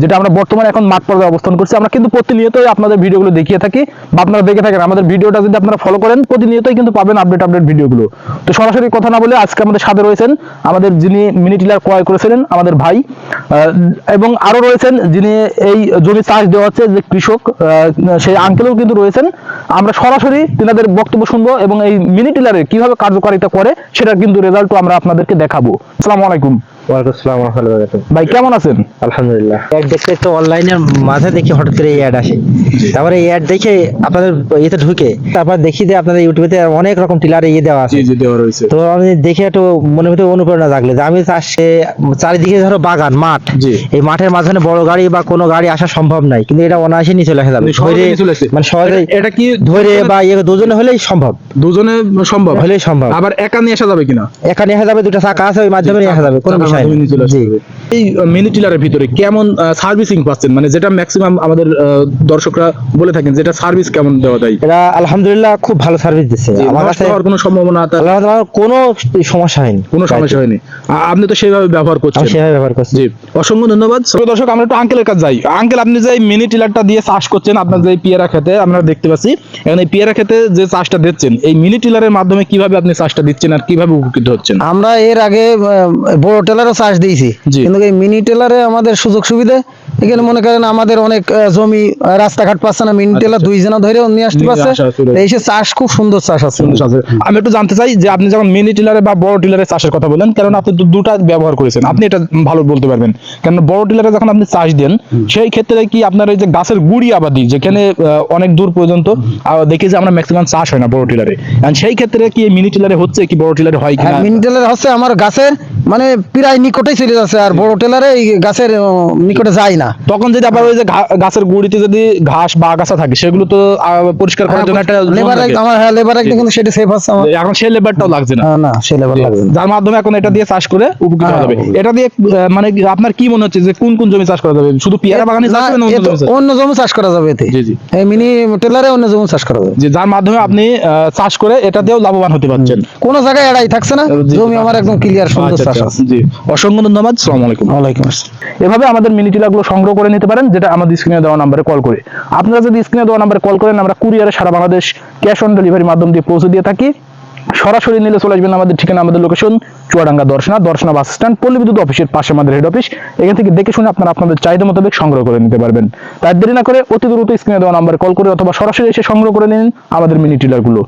যেটা আমরা বর্তমানে এখন মাঠ পর্যায়ে অবস্থান করছি। আমরা কিন্তু প্রতিনিয়তই আপনাদের ভিডিওগুলো দেখিয়ে থাকি বা আপনারা দেখে থাকেন। আমাদের ভিডিওটা যদি আপনারা ফলো করেন, প্রতিনিয়তই কিন্তু পাবেন আপডেট আপডেট ভিডিওগুলো। তো সরাসরি কথা না বলে আজকে আমাদের সাথে রয়েছেন আমাদের যিনি মিনি টিলার ক্রয় করেছিলেন, আমাদের ভাই এবং আরও রয়েছেন যিনি এই জমি চাষ দেওয়া হচ্ছে যে কৃষক সেই আঙ্কেলও কিন্তু রয়েছেন। আমরা সরাসরি তিনাদের বক্তব্য শুনব এবং এই মিনি টিলারে কীভাবে কার্যকারিতা করে সেটা কিন্তু রেজাল্টও আমরা আপনাদেরকে দেখাবো। আসসালামু আলাইকুম। ওয়ালাইকুম আসসালাম রহমতুল্লাহ বারাকাতুহু। ভাই কেমন আছেন? আলহামদুলিল্লাহ। দেখতে তো অনলাইনের মাঝে দেখি হঠাৎ করে এই অ্যাড আসে। তারপরে এই অ্যাড দেখে আপনাদের ইয়েতে ঢুকে তারপর দেখি যে আপনাদের ইউটিউবে অনেক রকম টিলার ইয়ে দেওয়া আছে। জি দেওয়া রয়েছে। তো আমি দেখে একটু মনের ভিতরে অনুপ্রেরণা জাগলে যে আমি চাষে চারিদিকে ধরো বাগান মাঠ। এই মাঠের মাঝখানে বড় গাড়ি বা কোনো গাড়ি আসা সম্ভব নাই কিন্তু এটা অনায়াসে নিয়ে চলে আসা যাবে ধরে। মানে সহজে এটা- কি ধরে বা ইয়ে দুজনে হলেই সম্ভব। দুজনে সম্ভব। হলেই সম্ভব। আবার একা নিয়ে আসা যাবে কিনা? একা নিয়ে আসা যাবে দুটো চাকা আছে ওই মাধ্যমে নিয়ে আসা যাবে কোনো মাধ্যমে নিয়ে চলে। এই মিনি টিলারের ভিতরে কেমন সার্ভিসিং পাচ্ছেন? মানে যেটা ম্যাক্সিমাম আমাদের দর্শকরা বলে থাকেন যেটা সার্ভিস কেমন দেওয়া যায়? এরা আলহামদুলিল্লাহ খুব ভালো সার্ভিস দিচ্ছে। আমার কাছে কোনো সম্ভাবনা কোনো সমস্যা হয়নি। কোনো সমস্যা হয়নি। আপনি তো সেভাবে ব্যবহার করছেন। সেভাবে ব্যবহার করছি। জি অসংখ্য ধন্যবাদ। দর্শক আমরা একটু আঙ্কেলের কাছে যাই। আঙ্কেল আপনি যে মিনি টিলারটা দিয়ে চাষ করছেন আপনার যে পিয়ারা খেতে আমরা দেখতে পাচ্ছি এখন এই পিয়ারা খেতে যে চাষটা দিচ্ছেন এই মিনি টিলারের মাধ্যমে কীভাবে আপনি চাষটা দিচ্ছেন আর কীভাবে উপকৃত হচ্ছেন? আমরা এর আগে বড় টেলারও চার্জ দিয়েছি। কিন্তু এই মিনি টেলারে আমাদের সুযোগ সুবিধা এখানে মনে করেন আমাদের অনেক জমি রাস্তাঘাট পাচ্ছে না মিনি টেলার দুই জনা ধরে নিয়ে আসতে পারছে। এই সে চাষ খুব সুন্দর চাষ আছে। আমি একটু জানতে চাই যে আপনি যখন মিনি টিলারে বা বড় টিলারে চাষের কথা বলেন কারণ আপনি তো দুটা ব্যবহার করেছেন। আপনি এটা ভালো বলতে পারবেন। কারণ বড় টিলারে যখন আপনি চাষ দেন সেই ক্ষেত্রে কি আপনার এই যে গাছের গুড়ি আবাদি যেখানে অনেক দূর পর্যন্ত দেখি যে আমরা ম্যাক্সিমাম চাষ হয় না বড় টিলারে। সেই ক্ষেত্রে কি মিনি টিলারে হচ্ছে কি বড় টিলারে হয় হ্যাঁ কিনা মিনি টেলার হচ্ছে আমার গাছের মানে প্রায় নিকটেই চলে যাচ্ছে। আর বড় টেলারে এই গাছের নিকটে যায় না। তখন যদি আবার ওই যে গাছের গুড়িতে যদি ঘাস বা আগাছা থাকে সেগুলো তো পরিষ্কার করার জন্য একটা লেবার আমার হ্যাঁ লেবার একটা কিন্তু সেটা সেফ আছে আমার। এখন সেই লেবারটাও লাগছে না। হ্যাঁ, না সে লেবার লাগবে না। যার মাধ্যমে এখন এটা দিয়ে চাষ করে উপকৃত হওয়া যাবে এটা দিয়ে মানে আপনার কি মনে হচ্ছে যে কোন কোন জমি চাষ করা যাবে? শুধু পেয়ারা বাগানে চাষ করবেন না অন্য জমি চাষ? করা যাবে এতে। জি জি। এই মিনি টেলারে অন্য জমি চাষ করা যাবে। যে যার মাধ্যমে আপনি চাষ করে এটা দিয়েও লাভবান হতে পারছেন। কোনো জায়গায় এড়াই থাকছে না। জমি আমার একদম ক্লিয়ার সুন্দর আচ্ছা, চাষ আচ্ছা, আছে। জি। অসংখ্য ধন্যবাদ। সালাম আলাইকুম। ওয়ালাইকুম আসসালাম। এভাবে আমাদের মিনি টিলাগুলো সংগ্রহ করে নিতে পারেন, যেটা আমাদের স্ক্রিনে দেওয়া নাম্বারে কল করে। আপনারা যদি স্ক্রিনে দেওয়া নাম্বারে কল করেন, আমরা কুরিয়ারে সারা বাংলাদেশ ক্যাশ অন ডেলিভারি মাধ্যম দিয়ে পৌঁছে দিয়ে থাকি। সরাসরি নিলে চলে আসবেন আমাদের ঠিকানা, আমাদের location Chuadanga Darshana Darshana bus stand Palli Bidyut অফিসের পাশে আমাদের হেড অফিস এখান থেকে দেখে শুনে আপনারা আপনাদের চাহিদা মোতাবেক সংগ্রহ করে নিতে পারবেন। তাই দেরি না করে অতি দ্রুত স্ক্রিনে দেওয়া নাম্বারে কল করে অথবা সরাসরি এসে সংগ্রহ করে নিন আমাদের মিনি টিলারগুলো